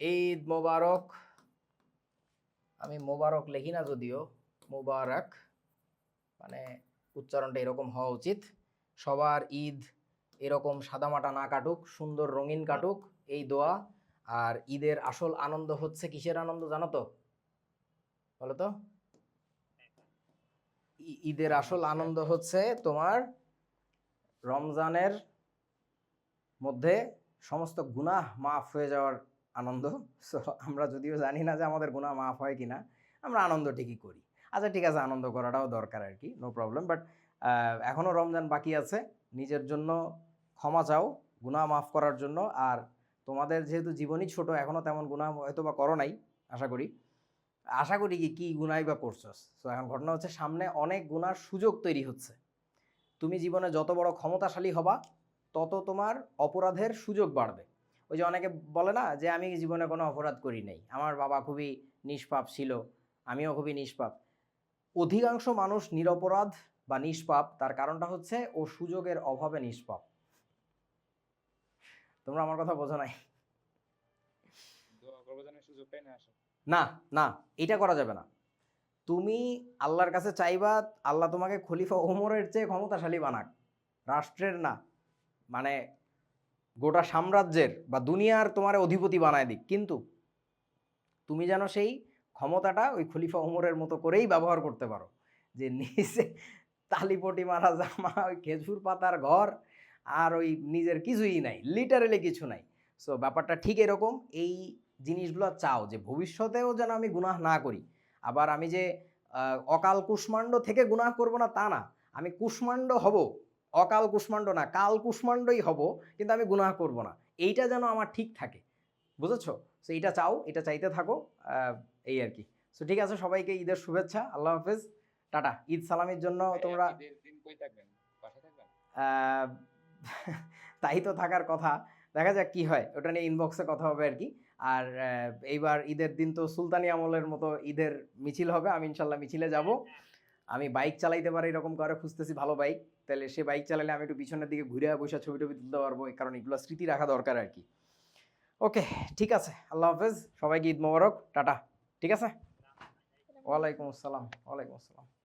ঈদ মোবারক। আমি মোবারক লিখি না যদিও, মোবারক। মানে উচ্চারণটা এরকম হওয়া উচিত। সবার ঈদ এরকম সাদামাটা না কাটুক, সুন্দর রঙিন কাটুক, এই দোয়া। আর ঈদের আসল আনন্দ হচ্ছে কিসের আনন্দ জানো তো? বলো তো? ঈদের আসল আনন্দ হচ্ছে তোমার রমজানের মধ্যে সমস্ত গুনাহ মাফ হয়ে যাওয়ার আনন্দ। সো আমরা যদিও জানি না যে আমাদের গুণা মাফ হয় কিনা, আমরা আনন্দ ঠিকই করি। আচ্ছা ঠিক আছে, আনন্দ করাটাও দরকার আর কি নো প্রবলেম বাট এখনও রমজান বাকি আছে, নিজের জন্য ক্ষমা চাও, গুনাহ মাফ করার জন্য, আর তোমাদের যেহেতু জীবনই ছোট এখনও তেমন গুনাহ হয়তো বা করো নাই, আশা করি। আশা করি কি, কী গুনাই বা করছস। সো এখন ঘটনা হচ্ছে, সামনে অনেক গুণার সুযোগ তৈরি হচ্ছে। তুমি জীবনে যত বড় ক্ষমতাশালী হবা, তত তোমার অপরাধের সুযোগ বাড়বে। ওই যে অনেকে বলে না যে আমি জীবনে কোনো অপরাধ করি নাই। আমার বাবা খুবই নিষ্পাপ ছিল আমিও খুবই নিষ্পাপ। অধিকাংশ মানুষ নিরপরাধ বা নিষ্পাপ তার কারণটা হচ্ছে ও সুযোগের অভাবে নিষ্পাপ। তোমরা আমার কথা বোঝো নাই? না না এটা করা যাবে না। তুমি আল্লাহর কাছে চাইবা আল্লাহ তোমাকে খলিফা ওমরের চেয়ে ক্ষমতাশালী বানাক। রাষ্ট্রের না। মানে গোটা সাম্রাজ্যের বা দুনিয়ার তোমার অধিপতি বানায় দিক। কিন্তু তুমি যেন সেই ক্ষমতাটা ওই খলিফা ওমরের মতো করেই ব্যবহার করতে পারো। যে নিজে তালিপটি মারা জামা, ওই খেজুর পাতার ঘর আর ওই নিজের কিছুই নাই লিটারেলি কিছু নাই। সো ব্যাপারটা ঠিক এরকম, এই জিনিসগুলো চাও যে ভবিষ্যতেও যেন আমি গুনাহ না করি। আবার আমি যে অকাল কুষ্মাণ্ড থেকে গুনাহ করব না তা না। আমি কুষ্মাণ্ড হব। অকাল কুষ্মাণ্ড না কাল কুষ্মাণ্ডই হব কিন্তু আমি গুনাহ করব না। এইটা যেন আমার ঠিক থাকে। বুঝেছ? সো এইটা চাও এটা চাইতে থাকো এই আর কি। সো ঠিক আছে সবাইকে ঈদের শুভেচ্ছা আল্লাহ হাফেজ। টাটা ঈদ সালামের জন্য তোমরা বাসায় থাকবেন? আহ, তাই তো থাকার কথা। দেখা যাক কি হয় ওটা নিয়ে ইনবক্সে কথা হবে আর কি। আর এইবার ঈদের দিন তো সুলতানি আমলের মতো ঈদের মিছিল হবে আমি ইনশাল্লাহ মিছিলে যাব। আমি বাইক চালাইতে পারি এরকম করে খুঁজতেছি ভালো বাইক তাহলে সে বাইক চালালে আমি একটু পিছনের দিকে ঘুরে বসে ছবি টবি তুলতে পারব এই কারণ এগুলো স্মৃতি রাখা দরকার আর কি। ওকে ঠিক আছে আল্লাহ হাফেজ সবাইকে ঈদ মোবারক টাটা ঠিক আছে? ওয়ালাইকুম আসসালাম ওয়ালাইকুম আসসালাম।